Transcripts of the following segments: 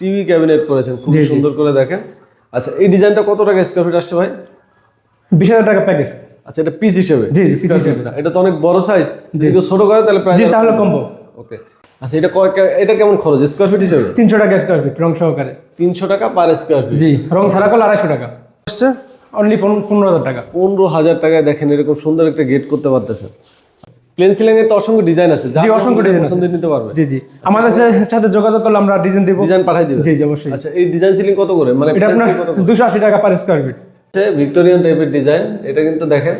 TV cabinet করেছেন খুব। সুন্দর করে দেখেন। আচ্ছা এই ডিজাইনটা কত টাকা স্কোয়ার ফিট আসছে ভাই? বিশ হাজার টাকা প্যাকেজ আচ্ছা এটা পিস হিসেবে জি, জি, হিসেবে। এটা তো অনেক বড় সাইজ যদি ছোট করে তাহলে প্রাইস তাহলে কমবো ওকে। আচ্ছা এটা কয় এটা কেমন খরচ? স্কোয়ার ফিট হিসেবে? তিনশো টাকা স্কোয়ার ফিট রং সহকারে। তিনশো টাকা পার স্কোয়ার ফিট জি রং ছাড়া করলে আড়াইশো টাকা। আসছে? অনলি পনেরো হাজার টাকা। পনেরো হাজার টাকায় দেখেন এরকম সুন্দর একটা গেট করতে পারতেছেন। প্লেন সিলিং এর তো অসংখ্য ডিজাইন আছে জি, অসংখ্য। পছন্দ নিতে পারবে। জি জি। আমাদের সাথে যোগাযোগ করলে আমরা ডিজাইন দেবো। ডিজাইন দিবে জি জি অবশ্যই। আচ্ছা এই ডিজাইন সিলিং কত করে? মানে এটা আপনার price কত করে? দুশো আশি টাকা পার স্কোয়ার ফিট ভিক্টোরিয়ান টাইপের ডিজাইন এটা কিন্তু দেখেন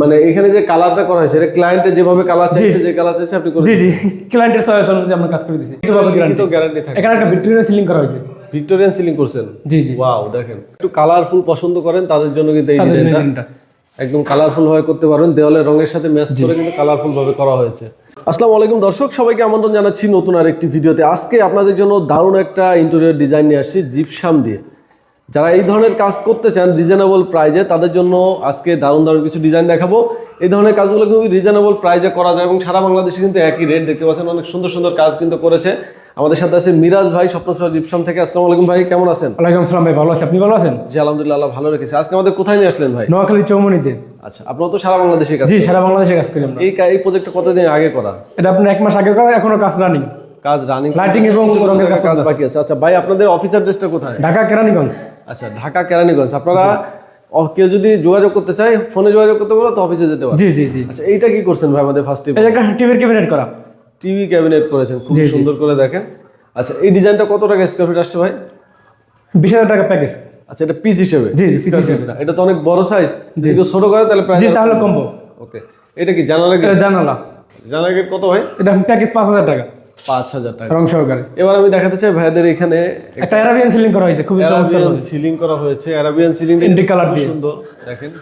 মানে এখানে যে কালারটা করা হয়েছে এটা ক্লায়েন্টে যেভাবে কালার চাইছে যে কালার চাইছে আপনি করে জি জি। ক্লায়েন্টের চয়েস অনুযায়ী আমরা কাজ করে দিচ্ছি গ্যারান্টি গ্যারান্টি থাকে। এখানে একটা ভিক্টোরিয়া সিলিং করা হয়েছে। ভিক্টোরিয়ান সিলিং করছেন? জি জি। ওয়াও দেখেন। একটু কালারফুল পছন্দ করেন তাদের জন্য কিন্তু এই ডিজাইনটা একদম কালারফুল ভাবে করতে পারেন দেওয়ালের রঙের সাথে ম্যাচ করে কিন্তু কালারফুল ভাবে করা হয়েছে। আসসালামু আলাইকুম দর্শক সবাইকে আমন্ত্রণ জানাচ্ছি নতুন আরেকটি ভিডিওতে। আজকে আপনাদের জন্য দারুণ একটা ইন্টেরিয়র ডিজাইন নিয়ে আসছি জিপসাম দিয়ে। যারা এই ধরনের কাজ করতে চান রিজনেবল প্রাইজে তাদের জন্য আজকে দারুণ দারুণ কিছু ডিজাইন দেখাবো। এই ধরনের কাজগুলো খুবই রিজনেবল প্রাইজে করা যায় এবং সারা বাংলাদেশে কিন্তু একই রেট দেখতে পাচ্ছেন। অনেক সুন্দর সুন্দর কাজ কিন্তু করেছে। আমাদের সাথে আছে মিরাজ ভাই স্বপ্নসহ জিপসাম থেকে। আসসালামু আলাইকুম ভাই কেমন আছেন? ওয়ালাইকুম আসসালাম ভাই ভালো আছি। আপনি ভালো আছেন? জি আলহামদুলিল্লাহ আল্লাহ ভালো রেখেছে। আজকে আমাদের কোথায় নিয়ে আসলেন ভাই? নোয়াখালী চৌমনিতে আচ্ছা আপনারা তো সারা বাংলাদেশে কাজ জি সারা বাংলাদেশে কাজ করি আমরা। এই এই প্রজেক্টটা কতদিন আগে করা? এটা আপনার এক মাস আগে করা এখনও কাজ রানিং কাজ রানিং Lighting এবং রঙের কাজ বাকি আছে। আচ্ছা ভাই আপনাদের অফিস অ্যাড্রেসটা কোথায়? ঢাকা কেরানীগঞ্জ। আচ্ছা ঢাকা কেরানীগঞ্জ। আপনারা কেউ যদি যোগাযোগ করতে চায় ফোনে যোগাযোগ করতে বলো তো অফিসে যেতে পারে জি জি জি। আচ্ছা এইটা কি করছেন ভাই আমাদের ফার্স্ট যে একটা টিভির ক্যাবিনেট করা। টিভি ক্যাবিনেট করেছেন খুব। সুন্দর করে দেখেন। আচ্ছা এই ডিজাইনটা কত টাকা স্কোয়ার ফিট আসছে ভাই? বিশ হাজার টাকা প্যাকেজ আচ্ছা এটা পিস হিসেবে জি, জি, feet না। এটা তো অনেক বড় সাইজ যদি ছোট করে তাহলে প্রাইস জি তাহলে কমবো। ওকে এটা কি জানালা গেট এটা জানালা। জানালা গেট কত ভাই? এটা প্যাকেজ পাঁচ হাজার টাকা। পাঁচ হাজার টাকা। রং সহকারে। এবার আমি দেখাতে চাই ভাইদের এখানে একটা অ্যারাবিয়ান সিলিং করা হয়েছে খুবই অ্যারাবিয়ান সিলিং করা হয়েছে। অ্যারাবিয়ান সিলিং Antique colour দিয়ে। সুন্দর। দেখেন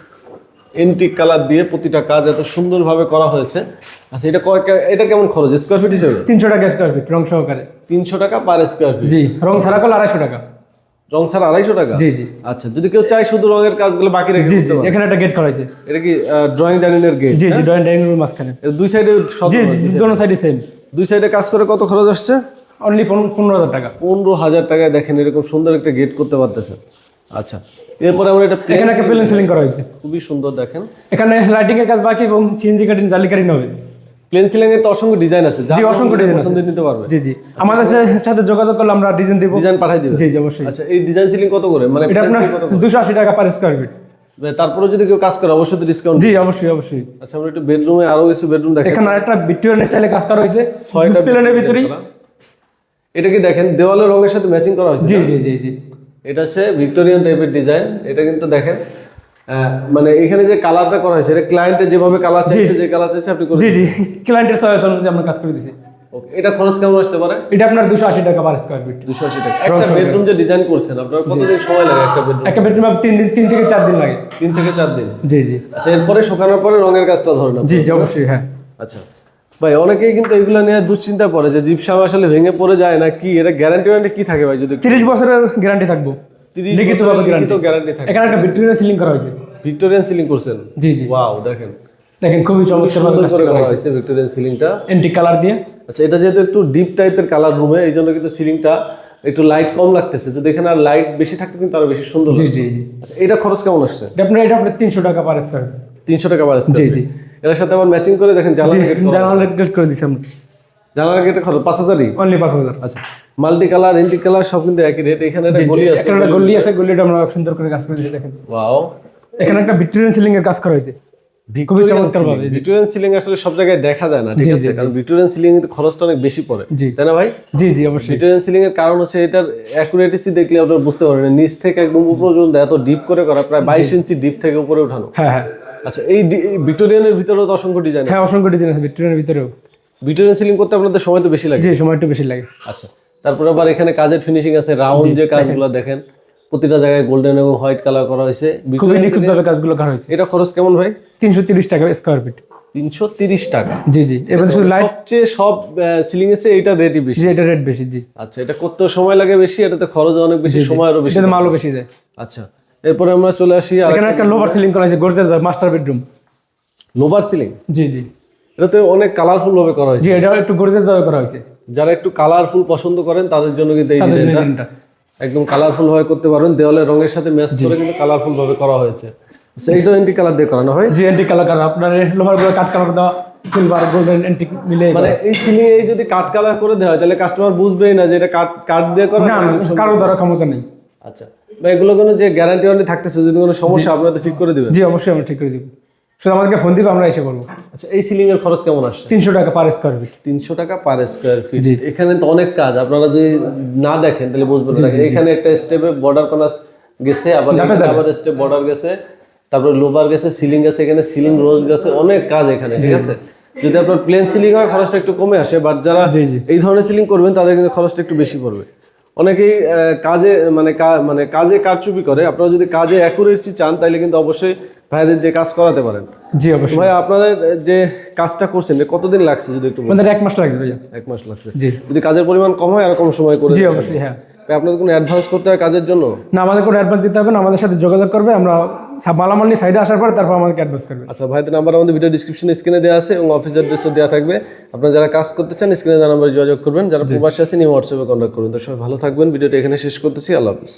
এন্টিক কালার দিয়ে প্রতিটা কাজ এত সুন্দরভাবে করা হয়েছে। আচ্ছা এটা কয় এটা কেমন খরচ? স্কোয়ার ফিট হিসেবে? তিনশো টাকা স্কোয়ার ফিট রং সহকারে। তিনশো টাকা পার স্কোয়ার ফিট জি রং ছাড়া করলে আড়াইশো টাকা। রং ছাড়া আড়াইশো টাকা? জি জি। আচ্ছা যদি কেউ চায় শুধু রঙের কাজগুলো বাকি রেখে জি দিতে জি। এখানে একটা গেট করা হয়েছে। এটা কি ড্রয়িং ডাইনিং এর গেট জি জি ড্রয়িং ডাইনিং রুম মাঝখানে। দুই সাইডে জি দোনো সাইডে সেম দুই সাইডে কাজ করে কত খরচ আসছে? অনলি পনেরো হাজার টাকা। পনেরো হাজার টাকায় দেখেন এরকম সুন্দর একটা গেট করতে পারতেছেন। আচ্ছা এরপরে আমরা এটা এখানে একটা প্লেন সিলিং করা হয়েছে। খুবই সুন্দর দেখেন। এখানে লাইটিং এর কাজ বাকি এবং সিএনজি কাটিং জালি কাটিং হবে। প্লেন সিলিং এর তো অসংখ্য ডিজাইন আছে জি, অসংখ্য আছে। পছন্দ নিতে পারবে জি জি। আমাদের সাথে যোগাযোগ করলে আমরা ডিজাইন দেবো। ডিজাইন পাঠাই দিবে জি জি অবশ্যই। আচ্ছা এই ডিজাইন সিলিং কত করে? মানে এটা আপনার কত করে? দুশো আশি টাকা পার স্কোয়ার ফিট তারপরে যদি কেউ কাজ করে অবশ্যই ডিসকাউন্ট জি অবশ্যই অবশ্যই। আচ্ছা আমরা একটু বেডরুমে আরও কিছু বেডরুম দেখেন এখানে আরেকটা ভিক্টোরিয়ান স্টাইলে কাজ করা হয়েছে। ছয়টা প্লেনের ভিতরেই। এটা কি দেখেন দেওয়ালের রঙের সাথে ম্যাচিং করা হয়েছে জি জি জি জি। এটা সে ভিক্টোরিয়ান টাইপের ডিজাইন এটা কিন্তু দেখেন মানে এখানে যে কালারটা করা হয়েছে এটা ক্লায়েন্টে যেভাবে কালার চাইছে যে কালার চাইছে আপনি করে জি জি ক্লায়েন্টের চয়েস অনুযায়ী আমরা কাজ করে দিচ্ছি ওকে এটা খরচ কেমন আসতে পারে? এটা আপনার দুশো আশি টাকা পার স্কোয়ার ফিট দুশো আশি টাকা। একটা বেডরুম যে ডিজাইন করছেন আপনার কতদিন সময় লাগে একটা বেডরুম একটা বেডরুম তিন দিন তিন থেকে চার দিন লাগে। তিন থেকে চার দিন? জি জি। আচ্ছা এরপরে শুকানোর পরে রঙের কাজটা ধরেন। জি জি অবশ্যই হ্যাঁ। আচ্ছা। ভাই অনেকেই কিন্তু এগুলো নিয়ে দুশ্চিন্তা পড়ে যে জিপসাম আসলে ভেঙে পড়ে যায় না কি? এটা গ্যারান্টি ওয়ারেন্টি কি থাকে ভাই যদি তিরিশ বছরের গ্যারান্টি থাকব। তিরিশ লিখিতভাবে গ্যারান্টি তো গ্যারান্টি থাকে। এখানে একটা ভিক্টোরিয়ান সিলিং করা হয়েছে। ভিক্টোরিয়ান সিলিং করছেন? জি জি। ওয়াও দেখেন। দেখেন খুবই চমৎকার ভাবে করে করা হয়েছে। ভিক্টোরিয়ান সিলিংটা এন্টিক কালার দিয়ে। আচ্ছা এটা যেহেতু একটু ডিপ টাইপের কালার রুমে এই জন্য কিন্তু সিলিংটা একটু লাইট কম লাগতেছে। যদি এখানে আর লাইট বেশি থাকতো কিন্তু আরও বেশি সুন্দর জি জি জি। আচ্ছা এটা খরচ কেমন আসছে? আপনার এটা আপনার তিনশো টাকা পার স্কোয়ার তিনশো টাকা বাড়ছে জি, জি। এর সাথে আবার ম্যাচিং করে দেখেন জানালা গেট জানালা গেট করে দিচ্ছি আমরা। জানালা গেটে খরচ পাঁচ হাজারই? অনলি পাঁচ হাজার। আচ্ছা মাল্টি কালার এন্টি কালার সব কিন্তু একই রেট এখানে একটা গলি আছে। একটা গল্লি আছে গল্লিটা আমরা সুন্দর করে কাজ করে দেখেন। ওয়াও এখানে একটা ভিক্টোরিয়ান সিলিং এর কাজ করা হয়েছে। ভিক্টোরিয়ান সিলিং আসলে সব জায়গায় দেখা যায় না ঠিক আছে? কারণ ভিক্টোরিয়ান সিলিং এর খরচটা অনেক বেশি পড়ে তাই না ভাই? জি জি অবশ্যই। ভিক্টোরিয়ান সিলিং এর কারণ হচ্ছে এটার অ্যাকুরেটেসি দেখলে আপনারা বুঝতে পারবেন নিচ থেকে একদম উপর পর্যন্ত এত ডিপ করে করা প্রায় বাইশ ইঞ্চি ডিপ থেকে উপরে উঠানো হ্যাঁ হ্যাঁ। আচ্ছা এই ভিক্টোরিয়ানের ভিতরেও তো অসংখ্য ডিজাইন হ্যাঁ অসংখ্য ডিজাইন আছে ভিক্টোরিয়ানের ভিতরেও। ভিক্টোরিয়ান সিলিং করতে আপনাদের সময় তো বেশি লাগে। জি সময় একটু বেশি লাগে। আচ্ছা তারপরে আবার এখানে কাজের ফিনিশিং আছে রাউন্ড যে কাজগুলো দেখেন। প্রতিটা জায়গায় গোল্ডেন এবং হোয়াইট কালার করা হয়েছে। খুবই ভিক্টোরিয়ান নিখুঁত ভাবে কাজগুলো করা হয়েছে। এটা খরচ কেমন ভাই? তিনশো তিরিশ টাকা স্কোয়ার ফিট তিনশো তিরিশ টাকা। জি জি। এবার শুধু লাইট সবচেয়ে সব সিলিং চেয়ে এইটা রেটই বেশি। জি এটা রেট বেশি জি। আচ্ছা এটা করতেও সময় লাগে বেশি এটাতে খরচ অনেক বেশি সময় আরও বেশি মালও বেশি যায় আচ্ছা এরপরে আমরা চলে আসি এখানে একটা লোভার সিলিং করা হয়েছে gorgeous master bedroom louver ceiling জি জি। এটাতে অনেক কালারফুল ভাবে করা হয়েছে। জি এটা একটু গোর্জেস ভাবে করা হয়েছে। যারা একটু কালারফুল পছন্দ করেন তাদের জন্য কিন্তু এই ডিজাইনটা একদম কালারফুল ভাবে করতে পারবেন। দেওয়ালের রঙের সাথে ম্যাচ করে কিন্তু কালারফুল ভাবে করা হয়েছে। এইটা এন্টি কালার দিয়ে করানো হয়। জি অ্যান্টিক কালার কালার আপনার লোহারগুলো কাট কালার দেওয়া সিলভার গোল্ডেন অ্যান্টিক মিলে মানে এই সিলিং এই যদি কাট কালার করে দেওয়া হয় তাহলে কাস্টমার বুঝবেই না যে এটা কাট কাট দিয়ে করা না কারও ধরার ক্ষমতা নেই। আচ্ছা। বা এগুলো কোনো যে গ্যারান্টি ওয়ারেন্টি থাকতেছে। যদি কোনো সমস্যা আপনারা ঠিক করে দিবেন। জি অবশ্যই আমরা ঠিক করে দিব। শুধু আমাদেরকে ফোন দিবে আমরা এসে করব আচ্ছা এই সিলিং এর খরচ কেমন আসছে? তিনশো টাকা পার স্কোয়ার ফিট তিনশো টাকা পার স্কোয়ার ফিট এখানে তো অনেক কাজ আপনারা যদি না দেখেন তাহলে বুঝবেন। না এখানে একটা স্টেপে বর্ডার কোনা গেছে আবার আবার স্টেপ বর্ডার গেছে তারপরে লোবার গেছে সিলিং গেছে এখানে সিলিং রোজ গেছে অনেক কাজ এখানে ঠিক আছে? যদি আপনার প্লেন সিলিং হয় খরচটা একটু কমে আসে বাট যারা। এই ধরনের সিলিং করবেন তাদের কিন্তু খরচটা একটু বেশি পড়বে। অনেকেই কাজে মানে মানে কাজে কারচুপি করে আপনারা যদি কাজে অ্যাকুরেসি চান তাহলে কিন্তু অবশ্যই ভাইদের দিয়ে কাজ করাতে পারেন। জি অবশ্যই। ভাই আপনাদের যে কাজটা করছেন কতদিন লাগছে যদি একটু? আমাদের এক মাস লাগছে ভাইয়া। এক মাস লাগছে। জি। যদি কাজের পরিমাণ কম হয় আর কম সময় করে জি অবশ্যই হ্যাঁ। আপনাদের কোনো অ্যাডভান্স করতে হয় কাজের জন্য? না আমাদের কোনো অ্যাডভান্স দিতে হবে না আমাদের সাথে যোগাযোগ করবে আমরা মালামাল নিয়ে সাইডে আসার পর তারপর আমাদেরকে অ্যাডভান্স করবে। আচ্ছা ভাইদের নাম্বার আমাদের ভিডিও ডিসক্রিপশনে স্ক্রিনে দেওয়া আছে এবং অফিস অ্যাড্রেসও দেওয়া থাকবে। আপনারা যারা কাজ করতে চান স্ক্রিনে দেওয়া নাম্বারে যোগাযোগ করবেন। যারা প্রবাসী আছেন এই হোয়াটসঅ্যাপে কন্ট্যাক্ট করবেন। তো সবাই ভালো থাকবেন। ভিডিওটা এখানে শেষ করতেছি। আল্লাহ হাফিজ।